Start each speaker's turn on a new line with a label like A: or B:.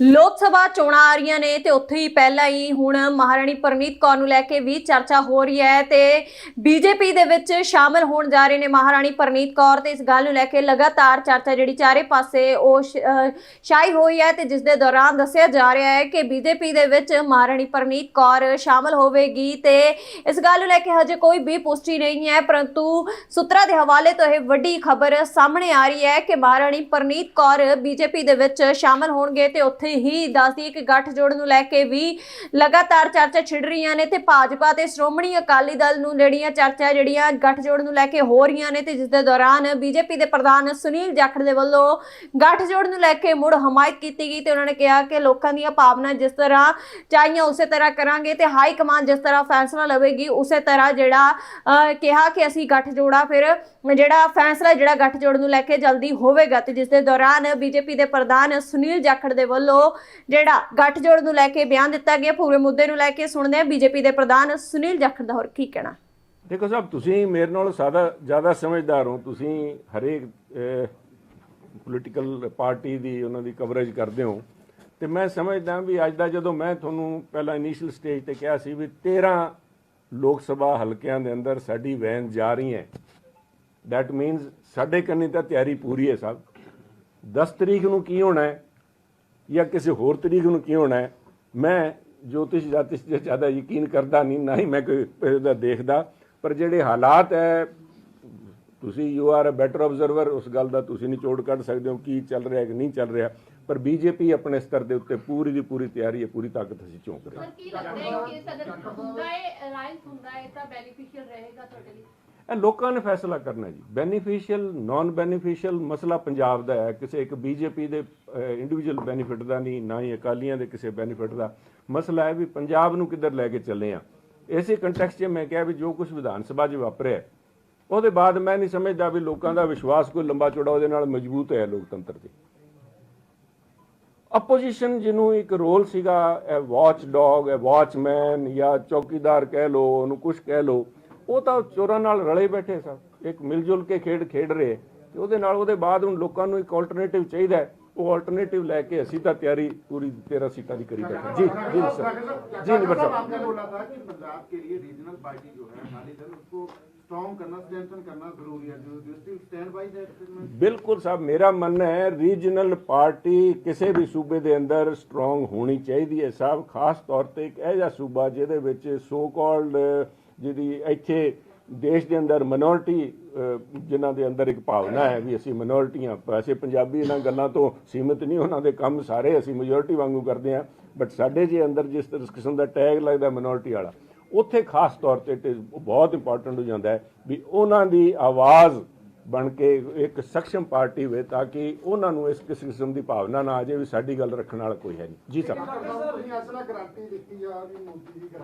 A: ਲੋਕ ਸਭਾ ਚੋਣਾਂ ਆ ਰਹੀਆਂ ਨੇ ਤੇ ਉੱਥੇ ਹੀ ਪਹਿਲਾਂ ਹੀ ਹੁਣ ਮਹਾਰਾਣੀ ਪਰਨੀਤ ਕੌਰ ਨੂੰ ਲੈ ਕੇ ਵੀ ਚਰਚਾ ਹੋ ਰਹੀ ਹੈ ਤੇ ਬੀਜੇਪੀ ਦੇ ਵਿੱਚ ਸ਼ਾਮਲ ਹੋਣ ਜਾ ਰਹੇ ਨੇ ਮਹਾਰਾਣੀ ਪਰਨੀਤ ਕੌਰ ਤੇ ਇਸ ਗੱਲ ਨੂੰ ਲੈ ਕੇ ਲਗਾਤਾਰ ਚਰਚਾ ਜਿਹੜੀ ਚਾਰੇ ਪਾਸੇ ਉਹ ਸ਼- ਛਾਈ ਹੋਈ ਹੈ ਤੇ ਜਿਸ ਦੇ ਦੌਰਾਨ ਦੱਸਿਆ ਜਾ ਰਿਹਾ ਹੈ ਕਿ ਬੀਜੇਪੀ ਦੇ ਵਿੱਚ ਮਹਾਰਾਣੀ ਪਰਨੀਤ ਕੌਰ ਸ਼ਾਮਲ ਹੋਵੇਗੀ ਤੇ ਇਸ ਗੱਲ ਨੂੰ ਲੈ ਕੇ ਹਜੇ ਕੋਈ ਵੀ ਪੁਸ਼ਟੀ ਨਹੀਂ ਹੈ, ਪਰੰਤੂ ਸੂਤਰਾਂ ਦੇ ਹਵਾਲੇ ਤੋਂ ਇਹ ਵੱਡੀ ਖਬਰ ਸਾਹਮਣੇ ਆ ਰਹੀ ਹੈ ਕਿ ਮਹਾਰਾਣੀ ਪਰਨੀਤ ਕੌਰ ਬੀਜੇਪੀ ਦੇ ਵਿੱਚ ਸ਼ਾਮਲ ਹੋਣਗੇ ਤੇ ਉੱਥੇ ਹੀ ਦੱਸਦੀ ਕਿ ਗੱਠਜੋੜ ਨੂੰ ਲੈ ਕੇ ਵੀ ਲਗਾਤਾਰ ਚਰਚਾ ਛਿੜ ਰਹੀਆਂ ਨੇ ਤੇ ਭਾਜਪਾ ਤੇ ਸ਼੍ਰੋਮਣੀ ਅਕਾਲੀ ਦਲ ਨੂੰ ਜਿਹੜੀਆਂ ਚਰਚਾ ਜਿਹੜੀਆਂ ਗੱਠਜੋੜ ਨੂੰ ਲੈ ਕੇ ਹੋ ਰਹੀਆਂ ਨੇ ਤੇ ਜਿਸ ਦੇ ਦੌਰਾਨ ਬੀਜੇਪੀ ਦੇ ਪ੍ਰਧਾਨ ਸੁਨੀਲ ਜਾਖੜ ਦੇ ਵੱਲੋਂ ਗੱਠਜੋੜ ਨੂੰ ਲੈ ਕੇ ਮੁੜ ਹਮਾਇਤ ਕੀਤੀ ਗਈ ਤੇ ਉਹਨਾਂ ਨੇ ਕਿਹਾ ਕਿ ਲੋਕਾਂ ਦੀਆਂ ਭਾਵਨਾ ਜਿਸ ਤਰ੍ਹਾਂ ਚਾਹੀਆਂ ਉਸੇ ਤਰ੍ਹਾਂ ਕਰਾਂਗੇ ਤੇ ਹਾਈ ਕਮਾਂਡ ਜਿਸ ਤਰ੍ਹਾਂ ਫੈਸਲਾ ਲਵੇਗੀ ਉਸੇ ਤਰ੍ਹਾਂ ਜਿਹੜਾ ਅਹ, ਕਿਹਾ ਕਿ ਅਸੀਂ ਗੱਠਜੋੜਾ ਫਿਰ ਜਿਹੜਾ ਫੈਸਲਾ ਜਿਹੜਾ ਗੱਠਜੋੜ ਨੂੰ ਲੈ ਕੇ ਜਲਦੀ ਹੋਵੇਗਾ ਤੇ ਜਿਸ ਦੇ ਦੌਰਾਨ ਬੀਜੇਪੀ ਦੇ ਪ੍ਰਧਾਨ ਸੁਨੀਲ ਜਾਖੜ ਦੇ ਵੱਲੋਂ ਜਿਹੜਾ ਗੱਠਜੋੜ ਨੂੰ ਲੈ ਕੇ ਬਿਆਨ ਦਿੱਤਾ ਗਿਆ, ਪੂਰੇ ਮੁੱਦੇ ਨੂੰ ਲੈ ਕੇ ਸੁਣਦੇ ਹਾਂ ਬੀਜੇਪੀ ਦੇ ਪ੍ਰਧਾਨ ਸੁਨੀਲ ਜਾਖੜ ਦਾ ਹੋਰ ਕੀ ਕਹਿਣਾ?
B: ਦੇਖੋ ਸਾਹਿਬ, ਤੁਸੀਂ ਮੇਰੇ ਨਾਲ ਸਾਦਾ, ਜ਼ਿਆਦਾ ਸਮਝਦਾਰ ਹੋ। ਤੁਸੀਂ ਹਰੇਕ ਪੋਲੀਟੀਕਲ ਪਾਰਟੀ ਦੀ ਉਹਨਾਂ ਦੀ ਕਵਰੇਜ ਕਰਦੇ ਹੋ। ਤੇ ਮੈਂ ਸਮਝਦਾ ਵੀ ਅੱਜ ਦਾ ਜਦੋਂ ਮੈਂ ਤੁਹਾਨੂੰ ਪਹਿਲਾਂ ਇਨੀਸ਼ੀਅਲ ਸਟੇਜ ਤੇ ਕਿਹਾ ਸੀ ਵੀ 13 ਲੋਕ ਸਭਾ ਹਲਕਿਆਂ ਦੇ ਅੰਦਰ ਸਾਡੀ ਵੈਨ ਜਾ ਰਹੀ ਹੈ। ਦੈਟ ਮੀਨਸ ਸਾਡੇ ਕੰਨੀ ਤਾਂ ਤਿਆਰੀ ਪੂਰੀ ਹੈ ਸਭ 10 ਤਰੀਕ ਨੂੰ ਕੀ ਹੋਣਾ ਹੈ? ਜਾਂ ਕਿਸੇ ਹੋਰ ਤਰੀਕ ਨੂੰ ਕੀ ਹੋਣਾ ਹੈ? ਮੈਂ ਜੋਤਿਸ਼ ਜਾਤਿਸ਼ ਤੇ ਜ਼ਿਆਦਾ ਯਕੀਨ ਕਰਦਾ ਨਹੀਂ, ਨਾ ਹੀ ਮੈਂ ਕੋਈ ਇਹਦਾ ਦੇਖਦਾ। ਪਰ ਜਿਹੜੇ ਹਾਲਾਤ ਹੈ, ਤੁਸੀਂ you are a better observer ਉਸ ਗੱਲ ਦਾ ਤੁਸੀਂ ਨਹੀਂ ਚੋੜ ਕੱਢ ਸਕਦੇ ਹੋ ਕੀ ਚੱਲ ਰਿਹਾ ਕਿ ਨਹੀਂ ਚੱਲ ਰਿਹਾ। ਪਰ ਬੀਜੇਪੀ ਆਪਣੇ ਸਤਰ ਦੇ ਉੱਤੇ ਪੂਰੀ ਦੀ ਪੂਰੀ ਤਿਆਰੀ ਹੈ, ਪੂਰੀ ਤਾਕਤ ਅਸੀਂ ਚੌਂਕ ਰਹੇ ਹਾਂ।
C: ਪਰ ਕੀ ਲੱਗਦਾ ਹੈ ਕਿ ਸਦਰ ਹੁੰਦਾ ਹੈ ਅਲਾਈਅੰਸ ਹੁੰਦਾ ਹੈ ਤਾਂ ਬੈਨੀਫੀਸ਼ੀਅਲ ਰਹੇਗਾ ਤੁਹਾਡੇ ਲਈ?
B: ਇਹ ਲੋਕਾਂ ਨੇ ਫੈਸਲਾ ਕਰਨਾ ਜੀ। ਬੈਨੀਫੀਸ਼ੀਅਲ ਨਾਨ ਬੈਨੀਫੀਸ਼ੀਅਲ ਮਸਲਾ ਪੰਜਾਬ ਦਾ ਹੈ। ਕਿਸੇ ਇੱਕ ਬੀਜੇਪੀ ਦੇ ਇੰਡੀਵਿਜੂਅਲ ਬੈਨੀਫਿਟ ਦਾ ਨਹੀਂ, ਨਾ ਹੀ ਅਕਾਲੀਆਂ ਦੇ ਕਿਸੇ ਬੈਨੀਫਿਟ ਦਾ। ਮਸਲਾ ਹੈ ਵੀ ਪੰਜਾਬ ਨੂੰ ਕਿੱਧਰ ਲੈ ਕੇ ਚੱਲੇ ਆ। ਇਸੇ ਕੰਟੈਕਸਟ 'ਚ ਮੈਂ ਕਿਹਾ ਵੀ ਜੋ ਕੁਝ ਵਿਧਾਨ ਸਭਾ 'ਚ ਵਾਪਰਿਆ, ਉਹਦੇ ਬਾਅਦ ਮੈਂ ਨਹੀਂ ਸਮਝਦਾ ਵੀ ਲੋਕਾਂ ਦਾ ਵਿਸ਼ਵਾਸ ਕੋਈ ਲੰਬਾ ਚੌੜਾ ਉਹਦੇ ਨਾਲ ਮਜ਼ਬੂਤ ਹੈ ਲੋਕਤੰਤਰ ਤੇ। ਆਪੋਜੀਸ਼ਨ ਜਿਹਨੂੰ ਇੱਕ ਰੋਲ ਸੀਗਾ, ਇਹ ਵਾਚ ਡੌਗ ਇਹ ਵਾਚਮੈਨ ਜਾਂ ਚੌਕੀਦਾਰ ਕਹਿ ਲੋ ਉਹਨੂੰ ਕੁਝ ਕਹਿ ਲੋ ਉਹ ਤਾਂ ਚੋਰਾਂ ਨਾਲ ਰਲੇ ਬੈਠੇ ਸਭ ਇੱਕ ਮਿਲ ਜੁਲ ਕੇ ਖੇਡ ਖੇਡ ਰਹੇ ਤੇ ਉਹਦੇ ਨਾਲ ਉਹਦੇ ਬਾਅਦ ਹੁਣ ਲੋਕਾਂ ਨੂੰ ਇੱਕ ਆਲਟਰਨੇਟਿਵ ਚਾਹੀਦਾ ਹੈ ਉਹ ਆਲਟਰਨੇਟਿਵ ਲੈ ਕੇ ਅਸੀਂ ਤਾਂ ਤਿਆਰੀ ਪੂਰੀ 13 ਸੀਟਾਂ ਦੀ ਕਰੀ ਬੈਠੇ ਜੀ ਜੀ ਸਰ ਜੀ ਨਿਬਰ ਸਾਹਿਬ
D: आपने बोला था कि पंजाब के लिए रीजनल पार्टी जो है अकाली दल उसको स्ट्रॉन्ग करना स्ट्रेंथन करना जरूरी है जो जो still stand by that statement
B: ਬਿਲਕੁਲ ਸਾਹਿਬ ਮੇਰਾ ਮੰਨਣਾ ਹੈ ਰੀਜਨਲ ਪਾਰਟੀ ਕਿਸੇ ਵੀ ਸੂਬੇ ਦੇ ਅੰਦਰ ਸਟਰੋਂਗ ਹੋਣੀ ਚਾਹੀਦੀ ਹੈ ਸਾਹਿਬ ਖਾਸ ਤੌਰ ਤੇ ਇੱਕ ਇਹੋ ਜਿਹਾ ਸੂਬਾ ਜਿਹਦੇ ਵਿੱਚ ਸੋ ਕਾਲਡ ਜਿਹਦੀ ਇੱਥੇ ਦੇਸ਼ ਦੇ ਅੰਦਰ ਮਿਨੋਰਟੀ ਜਿਨ੍ਹਾਂ ਦੇ ਅੰਦਰ ਇੱਕ ਭਾਵਨਾ ਹੈ ਵੀ ਅਸੀਂ ਮਿਨੋਰਟੀਆਂ ਵੈਸੇ ਪੰਜਾਬੀ ਇਹਨਾਂ ਗੱਲਾਂ ਤੋਂ ਸੀਮਿਤ ਨਹੀਂ, ਉਹਨਾਂ ਦੇ ਕੰਮ ਸਾਰੇ ਅਸੀਂ ਮੈਜੋਰਟੀ ਵਾਂਗੂ ਕਰਦੇ ਹਾਂ। ਬਟ ਸਾਡੇ ਜੇ ਅੰਦਰ ਜਿਸ ਕਿਸਮ ਦਾ ਟੈਗ ਲੱਗਦਾ ਮਿਨੋਰਟੀ ਵਾਲਾ, ਉੱਥੇ ਖਾਸ ਤੌਰ ਤੇ it is ਬਹੁਤ ਇੰਪੋਰਟੈਂਟ ਹੋ ਜਾਂਦਾ ਹੈ ਵੀ ਉਹਨਾਂ ਦੀ ਆਵਾਜ਼ ਬਣ ਕੇ ਇੱਕ ਸક્ષਮ ਪਾਰਟੀ ਹੋਵੇ ਤਾਂ ਕਿ ਉਹਨਾਂ ਨੂੰ ਇਸ ਕਿਸੇ ਕਿਸਮ ਦੀ ਭਾਵਨਾ ਨਾ ਆ ਜਾਵੇ ਵੀ ਸਾਡੀ ਗੱਲ ਰੱਖਣ ਵਾਲਾ ਕੋਈ ਹੈ ਨਹੀਂ। ਜੀ
D: ਸਰ।